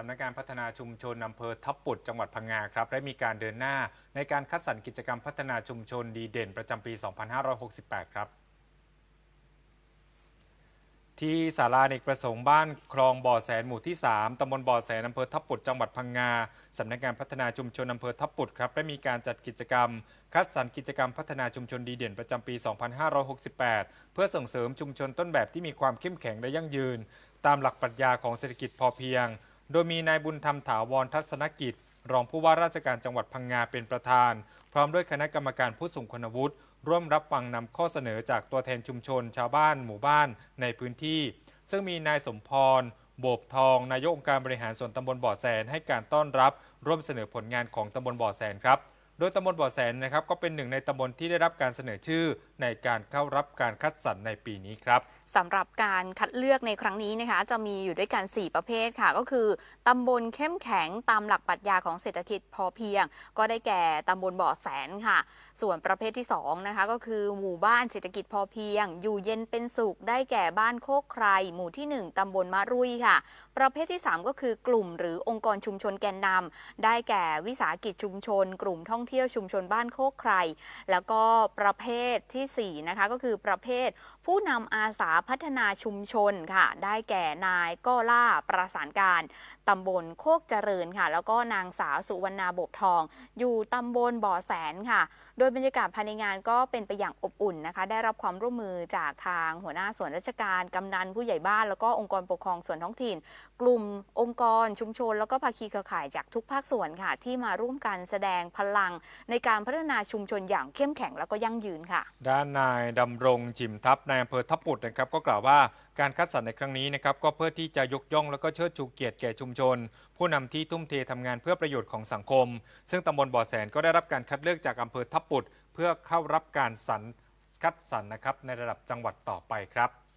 สำนักงานพัฒนาชุมชนอำเภอทับปุดจังหวัดพังงาครับได้มีการเดินหน้า ในการคัดสรรกิจกรรมพัฒนาชุมชนดีเด่นประจำปี 2568 ครับ ที่ศาลาเนกประสงค์บ้านคลองบ่อแสนหมู่ที่ 3ตำบลบ่อแสนอำเภอทับปุดจังหวัดพังงาสำนักงานพัฒนาชุมชนอำเภอทับปุดครับได้มีการจัดกิจกรรม คัดสรรกิจกรรมพัฒนาชุมชนดีเด่นประจำปี 2568 เพื่อส่งเสริมชุมชนต้นแบบที่มีความเข้มแข็งและยั่งยืน ตามหลักปรัชญาของเศรษฐกิจพอเพียง โดยมีนายบุญธรรมถาวรทัศนกิจ รองผู้ว่าราชการจังหวัดพังงาเป็นประธาน พร้อมด้วยคณะกรรมการผู้ทรงคุณวุฒิร่วมรับฟังนำข้อเสนอจากตัวแทนชุมชน ชาวบ้าน หมู่บ้านในพื้นที่ ซึ่งมีนายสมพรโบบทอง นายกองค์การบริหารส่วนตำบลบ่อแสนให้การต้อนรับ ร่วมเสนอผลงานของตำบลบ่อแสนครับ โดยตำบลบ่อแสนนะครับก็เป็นหนึ่งในตำบลที่ได้รับการเสนอชื่อ ในการเข้ารับการคัดสรรในปีนี้ครับสำหรับการคัดเลือกในครั้งนี้นะคะ จะมีอยู่ด้วยกัน 4 ประเภทค่ะ ก็คือตำบลเข้มแข็งตามหลักปรัชญาของเศรษฐกิจพอเพียง ก็ได้แก่ตำบลบ่อแสนค่ะ ส่วนประเภทที่2นะคะก็คือหมู่บ้านเศรษฐกิจพอเพียง อยู่เย็นเป็นสุข ได้แก่บ้านโคกใคร หมู่ที่ 1 ตำบลมะรุยค่ะ ประเภทที่ 3 ก็คือกลุ่มหรือองค์กรชุมชนแกนนำได้แก่วิสาหกิจชุมชน กลุ่มท่องเที่ยวชุมชนบ้านโคกใคร แล้วก็ประเภทที่4 นะคะ ก็คือประเภทผู้นำอาสาพัฒนาชุมชนค่ะ ได้แก่นายก้อล่าประสานการตำบลโคกเจริญค่ะ แล้วก็นางสาวสุวรรณาบบทอง อยู่ตำบลบ่อแสนค่ะ โดยบรรยากาศภายในงานก็เป็นไปอย่างอบอุ่นนะคะ ได้รับความร่วมมือจากทางหัวหน้าส่วนราชการกำนันผู้ใหญ่บ้าน แล้วก็องค์กรปกครองส่วนท้องถิ่น กลุ่มองค์กรชุมชน แล้วก็ภาคีเครือข่ายจากทุกภาคส่วนค่ะ ที่มาร่วมกันแสดงพลังในการพัฒนาชุมชนอย่างเข้มแข็งแล้วก็ยั่งยืนค่ะด้านนายดำรงจิมทัพนายอำเภอทับปุดนะครับก็กล่าวว่าการคัดสรรในครั้งนี้นะครับก็เพื่อที่จะยกย่องและก็เชิดชูเกียรติแก่ชุมชน ผู้นำที่ทุ่มเททำงานเพื่อประโยชน์ของสังคม ซึ่งตำบลบ่อแสนก็ได้รับการคัดเลือกจากอำเภอทับปุดเพื่อเข้ารับการสรรคัดสรรนะครับในระดับจังหวัดต่อไปครับ